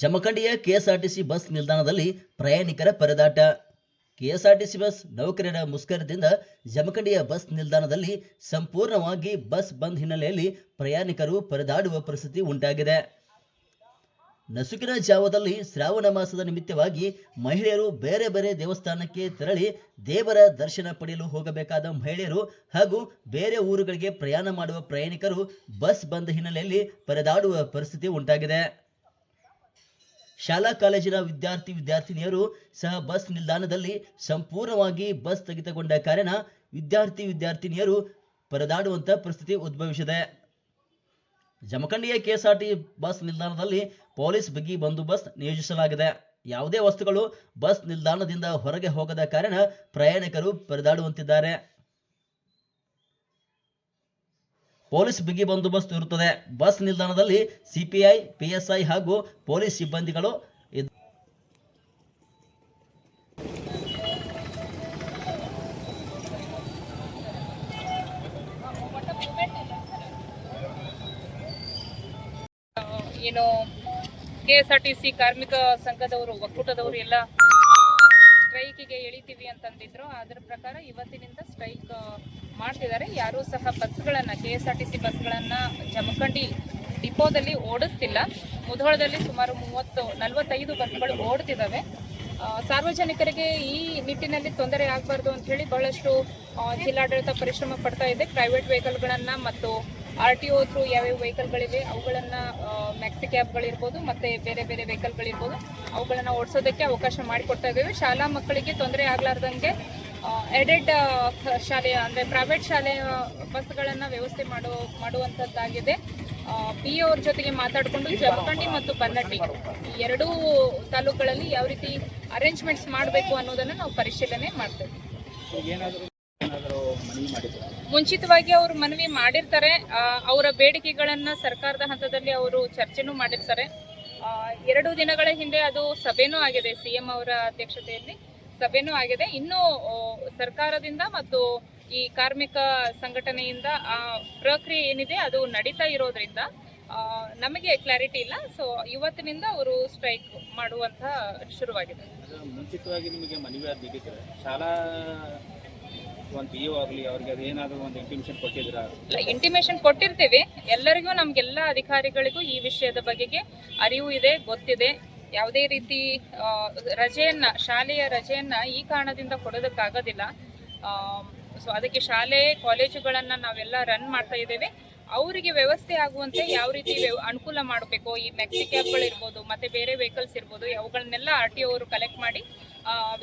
ಜಮಖಂಡಿಯ KSRTC bus ನಿಲ್ದಾಣದಲ್ಲಿ ಪ್ರಯಾಣಿಕರ ಪರದಾಟ. ಕೆಎಸ್ಆರ್ಟಿಸಿ ಬಸ್ ನೌಕರರ ಮುಷ್ಕರದಿಂದ ಜಮಖಂಡಿಯ ಬಸ್ ನಿಲ್ದಾಣದಲ್ಲಿ ಸಂಪೂರ್ಣವಾಗಿ ಬಸ್ ಬಂದ್ ಹಿನ್ನೆಲೆಯಲ್ಲಿ ಪ್ರಯಾಣಿಕರು ಪರದಾಡುವ ಪರಿಸ್ಥಿತಿ ಉಂಟಾಗಿದೆ. ನಸುಕಿನ ಜಾವದಲ್ಲಿ ಶ್ರಾವಣ ಮಾಸದ ನಿಮಿತ್ತವಾಗಿ ಮಹಿಳೆಯರು ಬೇರೆ ಬೇರೆ ದೇವಸ್ಥಾನಕ್ಕೆ ತೆರಳಿ ದೇವರ ದರ್ಶನ ಪಡೆಯಲು ಹೋಗಬೇಕಾದ ಮಹಿಳೆಯರು ಹಾಗೂ ಬೇರೆ ಊರುಗಳಿಗೆ ಪ್ರಯಾಣ ಮಾಡುವ ಪ್ರಯಾಣಿಕರು ಬಸ್ ಬಂದ್ ಹಿನ್ನೆಲೆಯಲ್ಲಿ ಪರದಾಡುವ ಪರಿಸ್ಥಿತಿ ಉಂಟಾಗಿದೆ. ಶಾಲಾ ಕಾಲೇಜಿನ ವಿದ್ಯಾರ್ಥಿ ವಿದ್ಯಾರ್ಥಿನಿಯರು ಸಹ ಬಸ್ ನಿಲ್ದಾಣದಲ್ಲಿ ಸಂಪೂರ್ಣವಾಗಿ ಬಸ್ ಸ್ಥಗಿತಗೊಂಡ ಕಾರಣ ವಿದ್ಯಾರ್ಥಿ ವಿದ್ಯಾರ್ಥಿನಿಯರು ಪರದಾಡುವಂತ ಪರಿಸ್ಥಿತಿ ಉದ್ಭವಿಸಿದೆ. ಜಮಖಂಡಿಯ ಕೆಎಸ್ಆರ್ಟಿ ಬಸ್ ನಿಲ್ದಾಣದಲ್ಲಿ ಪೊಲೀಸ್ ಬಿಗಿ ಬಂದೋಬಸ್ತ್ ನಿಯೋಜಿಸಲಾಗಿದೆ. ಯಾವುದೇ ವಸ್ತುಗಳು ಬಸ್ ನಿಲ್ದಾಣದಿಂದ ಹೊರಗೆ ಹೋಗದ ಕಾರಣ ಪ್ರಯಾಣಿಕರು ಪರದಾಡುವಂತಿದ್ದಾರೆ. ಪೊಲೀಸ್ ಬಿಗಿ ಬಂದೋಬಸ್ತ್ ಇರುತ್ತದೆ. ಬಸ್ ನಿಲ್ದಾಣದಲ್ಲಿ ಸಿಪಿಐ, ಪಿಎಸ್ಐ ಹಾಗೂ ಪೊಲೀಸ್ ಸಿಬ್ಬಂದಿಗಳು ಏನು K S R T C ಕಾರ್ಮಿಕ ಸಂಘದವರು, ಒಕ್ಕೂಟದವರು ಎಲ್ಲ ಸ್ಟ್ರೈಕಿಗೆ ಎಳಿತೀವಿ ಅಂತಂದಿದ್ರು, ಅದರ ಪ್ರಕಾರ ಇವತ್ತಿನಿಂದ ಸ್ಟ್ರೈಕ್ ಮಾಡ್ತಿದ್ದಾರೆ. ಯಾರೂ ಸಹ ಬಸ್ಗಳನ್ನು, K S R T C ಬಸ್ಗಳನ್ನು ಜಮಖಂಡಿ ಡಿಪೋದಲ್ಲಿ ಓಡಿಸ್ತಿಲ್ಲ. ಮುಧೋಳದಲ್ಲಿ ಸುಮಾರು ಮೂವತ್ತು, ನಲವತ್ತೈದು ಬಸ್ಗಳು ಓಡ್ತಿದ್ದಾವೆ ಸಾರ್ವಜನಿಕರಿಗೆ ಈ ನಿಟ್ಟಿನಲ್ಲಿ ತೊಂದರೆ ಆಗಬಾರ್ದು ಅಂತ ಹೇಳಿ ಬಹಳಷ್ಟು ಜಿಲ್ಲಾಡಳಿತ ಪರಿಶ್ರಮ ಪಡ್ತಾ ಇದೆ. ಪ್ರೈವೇಟ್ ವೆಹಿಕಲ್ಗಳನ್ನು ಮತ್ತು ಆರ್ ಟಿ ಒ ಥ್ರೂ ಯಾವ್ಯಾವ ವೆಹಿಕಲ್ಗಳಿವೆ, ಅವುಗಳನ್ನು ಮ್ಯಾಕ್ಸಿ ಕ್ಯಾಬ್ಗಳಿರ್ಬೋದು ಮತ್ತು ಬೇರೆ ಬೇರೆ ವೆಹಿಕಲ್ಗಳಿರ್ಬೋದು, ಅವುಗಳನ್ನು ಓಡಿಸೋದಕ್ಕೆ ಅವಕಾಶ ಮಾಡಿಕೊಡ್ತಾ ಇದ್ದೇವೆ. ಶಾಲಾ ಮಕ್ಕಳಿಗೆ ತೊಂದರೆ ಆಗಲಾರ್ದಂಗೆ ಎಡೆಡ್ ಶಾಲೆಯ ಅಂದರೆ ಪ್ರೈವೇಟ್ ಶಾಲೆಯ ಬಸ್ಗಳನ್ನು ವ್ಯವಸ್ಥೆ ಮಾಡೋ, ಮಾಡುವಂಥದ್ದಾಗಿದೆ. ಪಿ ಅವ್ರ ಜೊತೆಗೆ ಮಾತಾಡಿಕೊಂಡು ಜಮಖಂಡಿ ಮತ್ತು ಬನ್ನಟ್ಟಿ ಈ ಎರಡೂ ತಾಲೂಕುಗಳಲ್ಲಿ ಯಾವ ರೀತಿ ಅರೇಂಜ್ಮೆಂಟ್ಸ್ ಮಾಡಬೇಕು ಅನ್ನೋದನ್ನು ನಾವು ಪರಿಶೀಲನೆ ಮಾಡ್ತೇವೆ. ಮುಂಚಿತವಾಗಿ ಅವರು ಮನವಿ ಮಾಡಿರ್ತಾರೆ. ಅವರ ಬೇಡಿಕೆಗಳನ್ನು ಸರ್ಕಾರದ ಹಂತದಲ್ಲಿ ಅವರು ಚರ್ಚೆನೂ ಮಾಡಿರ್ತಾರೆ. ಎರಡು ದಿನಗಳ ಹಿಂದೆ ಅದು ಸಭೆನೂ ಆಗಿದೆ ಸಿ ಎಂ ಅವರ ಅಧ್ಯಕ್ಷತೆಯಲ್ಲಿ ಸಭೆನೂ ಆಗಿದೆ. ಇನ್ನು ಸರ್ಕಾರದಿಂದ ಮತ್ತು ಈ ಕಾರ್ಮಿಕ ಸಂಘಟನೆಯಿಂದ ಆ ಪ್ರಕ್ರಿಯೆ ಏನಿದೆ ಅದು ನಡೀತಾ ಇರೋದ್ರಿಂದ ನಮಗೆ ಕ್ಲಾರಿಟಿ ಇಲ್ಲ. ಸೊ ಇವತ್ತಿನಿಂದ ಅವರು ಸ್ಟ್ರೈಕ್ ಮಾಡುವಂತ ಶುರುವಾಗಿದೆ. ಮುಂಚಿತವಾಗಿ ನಿಮಗೆ ಮನವಿ ಶಾಲಾ ಇಂಟಿಮೇಷನ್ ಕೊಟ್ಟಿರ್ತೀವಿ. ಎಲ್ಲರಿಗೂ, ನಮ್ಗೆಲ್ಲ ಅಧಿಕಾರಿಗಳಿಗೂ ಈ ವಿಷಯದ ಬಗೆಗೆ ಅರಿವು ಇದೆ, ಗೊತ್ತಿದೆ. ಯಾವುದೇ ರೀತಿ ರಜೆಯನ್ನ, ಶಾಲೆಯ ರಜೆಯನ್ನ ಈ ಕಾರಣದಿಂದ ಕೊಡೋದಕ್ಕಾಗೋದಿಲ್ಲ. ಸೊ ಅದಕ್ಕೆ ಶಾಲೆ, ಕಾಲೇಜುಗಳನ್ನ ನಾವೆಲ್ಲ ರನ್ ಮಾಡ್ತಾ ಇದ್ದೇವೆ. ಅವರಿಗೆ ವ್ಯವಸ್ಥೆ ಆಗುವಂತೆ ಯಾವ ರೀತಿ ಅನುಕೂಲ ಮಾಡಬೇಕು? ಈ ಮ್ಯಾಕ್ಸಿ ಕ್ಯಾಬ್ಗಳಿರ್ಬೋದು ಮತ್ತೆ ಬೇರೆ ವೆಹಿಕಲ್ಸ್ ಇರ್ಬೋದು ಅವುಗಳನ್ನೆಲ್ಲ ಆರ್ ಟಿ ಅವರು ಕಲೆಕ್ಟ್ ಮಾಡಿ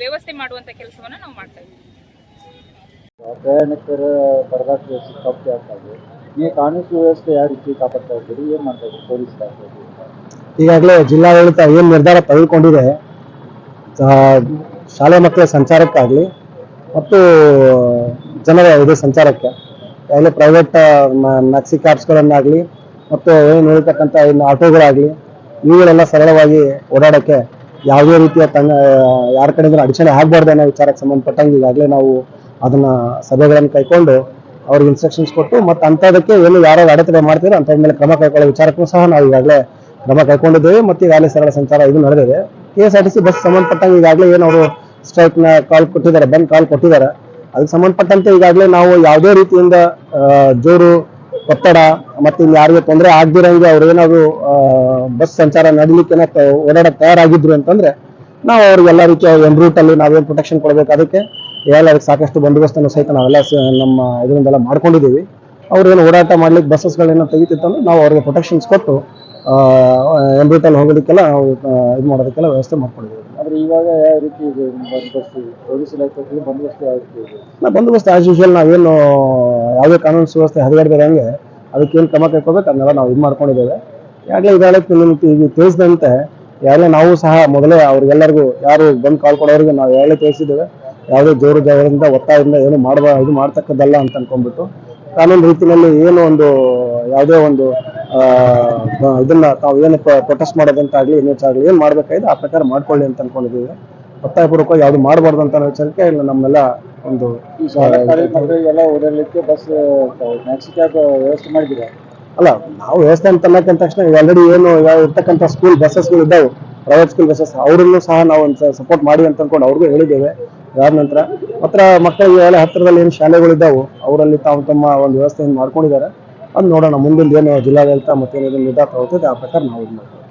ವ್ಯವಸ್ಥೆ ಮಾಡುವಂತ ಕೆಲಸವನ್ನ ನಾವು ಮಾಡ್ತಾ ಇದ್ದೀವಿ. ಪ್ರಯಾಣಿಕರ ಪರದಾಟ ತಪ್ಪು ಆಗ್ತಾ ಇದೆ ನೀವು ಕಾನೂನು ಸುವ್ಯವಸ್ಥೆ ಯಾವ ರೀತಿ ಕಾಪಾಡ್ತಾ ಇದ್ದೀರಿ? ಏನ್ ಮಾಡ್ತಾ ಇದ್ದೀರಿ? ಪೊಲೀಸ್ ಈಗಾಗಲೇ ಜಿಲ್ಲಾಡಳಿತ ಏನು ನಿರ್ಧಾರ ತೆಗೆದುಕೊಂಡಿದೆ ಶಾಲೆ ಮಕ್ಕಳ ಸಂಚಾರಕ್ಕಾಗಲಿ ಮತ್ತು ಜನರ ಇದು ಸಂಚಾರಕ್ಕೆ ಆಗಲೇ ಪ್ರೈವೇಟ್ ಮ್ಯಾಕ್ಸಿ ಕ್ಯಾಬ್ಸ್ಗಳನ್ನಾಗಲಿ ಮತ್ತು ಏನು ಹೇಳ್ತಕ್ಕಂಥ ಇನ್ನು ಆಟೋಗಳಾಗಲಿ ಇವುಗಳೆಲ್ಲ ಸರಳವಾಗಿ ಓಡಾಡೋಕ್ಕೆ ಯಾವುದೇ ರೀತಿಯ ತಂಗ ಯಾರ ಕಡೆಯಿಂದ ಅಡಚಣೆ ಆಗಬಾರ್ದು ಅನ್ನೋ ವಿಚಾರಕ್ಕೆ ಸಂಬಂಧಪಟ್ಟಂಗೆ ಈಗಾಗಲೇ ನಾವು ಅದನ್ನ ಸಭೆಗಳನ್ನು ಕೈಕೊಂಡು ಅವ್ರಿಗೆ ಇನ್ಸ್ಟ್ರಕ್ಷನ್ಸ್ ಕೊಟ್ಟು ಮತ್ತು ಅಂಥದಕ್ಕೆ ಏನು ಯಾರು ಅಡೆತಡೆ ಮಾಡ್ತೀರೋ ಅಂತ ಮೇಲೆ ಕ್ರಮ ಕೈಗೊಳ್ಳೋ ವಿಚಾರಕ್ಕೂ ಸಹ ನಾವು ಈಗಾಗಲೇ ಕ್ರಮ ಕೈಕೊಂಡಿದ್ದೇವೆ ಮತ್ತು ಈಗಾಗಲೇ ಸರಳ ಸಂಚಾರ ಇದು ನಡೆದಿದೆ. K S R T C bus ಸಂಬಂಧಪಟ್ಟಂಗೆ ಈಗಾಗಲೇ ಏನು ಅವರು ಸ್ಟ್ರೈಕ್ನ ಕಾಲ್ ಕೊಟ್ಟಿದ್ದಾರೆ, ಬಂದ್ ಕಾಲ್ ಕೊಟ್ಟಿದ್ದಾರೆ. ಅದಕ್ಕೆ ಸಂಬಂಧಪಟ್ಟಂತೆ ಈಗಾಗಲೇ ನಾವು ಯಾವುದೇ ರೀತಿಯಿಂದ ಜೋರು ಒತ್ತಡ ಮತ್ತು ಇಲ್ಲಿ ಯಾರಿಗೆ ತೊಂದರೆ ಆಗದಿರಂಗೆ ಅವ್ರು ಏನಾದ್ರು ಬಸ್ ಸಂಚಾರ ನಡೀಲಿಕ್ಕೆ ಓಡಾಡಕ್ಕೆ ತಯಾರಾಗಿದ್ರು ಅಂತಂದ್ರೆ ನಾವು ಅವ್ರಿಗೆಲ್ಲ ರೀತಿಯ ಎನ್ ರೂಟಲ್ಲಿ ನಾವೇನು ಪ್ರೊಟೆಕ್ಷನ್ ಕೊಡಬೇಕು ಅದಕ್ಕೆ ಎಲ್ಲ ಅದಕ್ಕೆ ಸಾಕಷ್ಟು ಬಂದೋಬಸ್ತನ್ನು ಸಹಿತ ನಾವೆಲ್ಲ ನಮ್ಮ ಇದರಿಂದೆಲ್ಲ ಮಾಡ್ಕೊಂಡಿದ್ದೀವಿ. ಅವ್ರೇನು ಓಡಾಟ ಮಾಡ್ಲಿಕ್ಕೆ ಬಸ್ಸಸ್ಗಳೇನೋ ತೆಗಿತಿತ್ತಂದ್ರೆ ನಾವು ಅವ್ರಿಗೆ ಪ್ರೊಟೆಕ್ಷನ್ಸ್ ಕೊಟ್ಟು ಎಂಬ್ರಿಟಲ್ಲಿ ರೂಟಲ್ಲಿ ಹೋಗೋದಕ್ಕೆಲ್ಲ ನಾವು ಇದು ಮಾಡೋದಕ್ಕೆಲ್ಲ ವ್ಯವಸ್ಥೆ ಮಾಡ್ಕೊಂಡಿದ್ದೀವಿ. ಆದರೆ ಇವಾಗ ಯಾವ ರೀತಿ ಇದೆ ಬಂದೋಬಸ್ತು? ಬಂದೋಬಸ್ತು ಬಂದೋಬಸ್ತ್ ಆಸ್ ಯೂಶಲ್ ನಾವೇನು ಯಾವುದೇ ಕಾನೂನು ಸುವ್ಯವಸ್ಥೆ ಹದಗೆಡದಂಗೆ ಅದಕ್ಕೇನು ಕ್ರಮ ಕೈಕೋಬೇಕು ಅದನ್ನೆಲ್ಲ ನಾವು ಇದು ಮಾಡ್ಕೊಂಡಿದ್ದೇವೆ. ಈಗಾಗಲೇ ನಿಮಗೆ ಈಗ ತಿಳಿಸಿದಂತೆ ಈಗಾಗಲೇ ನಾವು ಸಹ ಮೊದಲೇ ಅವ್ರಿಗೆಲ್ಲರಿಗೂ ಯಾರು ಬಂದು ಕಾಲ್ ಕೊಡೋರಿಗೆ ನಾವು ಈಗಾಗಲೇ ತಿಳಿಸಿದ್ದೇವೆ. ಯಾವುದೇ ಜೋರು ಜಾಗದಿಂದ ಒತ್ತಾಯದಿಂದ ಏನು ಮಾಡುವ ಇದು ಮಾಡ್ತಕ್ಕದ್ದಲ್ಲ ಅಂತ ಅನ್ಕೊಂಡ್ಬಿಟ್ಟು ಕಾನೂನು ರೀತಿಯಲ್ಲಿ ಏನು ಒಂದು ಯಾವುದೇ ಒಂದು ಇದನ್ನ ತಾವು ಏನು ಪ್ರೊಟೆಸ್ಟ್ ಮಾಡೋದಂತಾಗ್ಲಿ ಆಗಲಿ ಏನು ಮಾಡ್ಬೇಕಾಗಿದೆ ಆ ಪ್ರಕಾರ ಮಾಡ್ಕೊಳ್ಳಿ ಅಂತ ಅನ್ಕೊಂಡಿದ್ದೀವಿ. ಒತ್ತಾಯಪೂರ್ವಕವಾಗಿ ಯಾವುದು ಮಾಡಬಾರ್ದು ಅಂತ ವಿಚಾರಕ್ಕೆ ಇಲ್ಲ ನಮ್ಮೆಲ್ಲ ಒಂದು ಓಡಾಡಲಿಕ್ಕೆ ಬಸ್ ಕ್ಯಾಬ್ ವ್ಯವಸ್ಥೆ ಮಾಡಿದ್ದೀರಾ? ಅಲ್ಲ ನಾವು ವ್ಯವಸ್ಥೆ ಅಂತ ಅನ್ನೋಕ್ಕಿಂತ ತಕ್ಷಣ ಆಲ್ರೆಡಿ ಏನು ಇರ್ತಕ್ಕಂಥ ಸ್ಕೂಲ್ ಬಸ್ಸಸ್ಗಳು ಇದ್ದಾವೆ. ಪ್ರೈವೇಟ್ ಸ್ಕೂಲ್ ಬಸ್ಸಸ್ ಅವರನ್ನು ಸಹ ನಾವು ಒಂದು ಸಪೋರ್ಟ್ ಮಾಡಿ ಅಂತ ಅನ್ಕೊಂಡು ಅವ್ರಿಗೂ ಹೇಳಿದ್ದೇವೆ. ಅದಾದ ನಂತರ ಮಾತ್ರ ಮಕ್ಕಳಿಗೆ ಎಲ್ಲ ಹತ್ತಿರದಲ್ಲಿ ಏನು ಶಾಲೆಗಳಿದ್ದಾವೆ ಅವರಲ್ಲಿ ತಾವು ತಮ್ಮ ಒಂದು ವ್ಯವಸ್ಥೆಯನ್ನು ಮಾಡ್ಕೊಂಡಿದ್ದಾರೆ. ಅದು ನೋಡೋಣ ಮುಂದಿನ ಏನು ಜಿಲ್ಲಾಡಳಿತ ಮತ್ತೇನಿದೆ ನಿರ್ಧಾರ ತಗೋತದೆ ಆ ಪ್ರಕಾರ ನಾವು ಇದು ಮಾಡ್ತೀವಿ.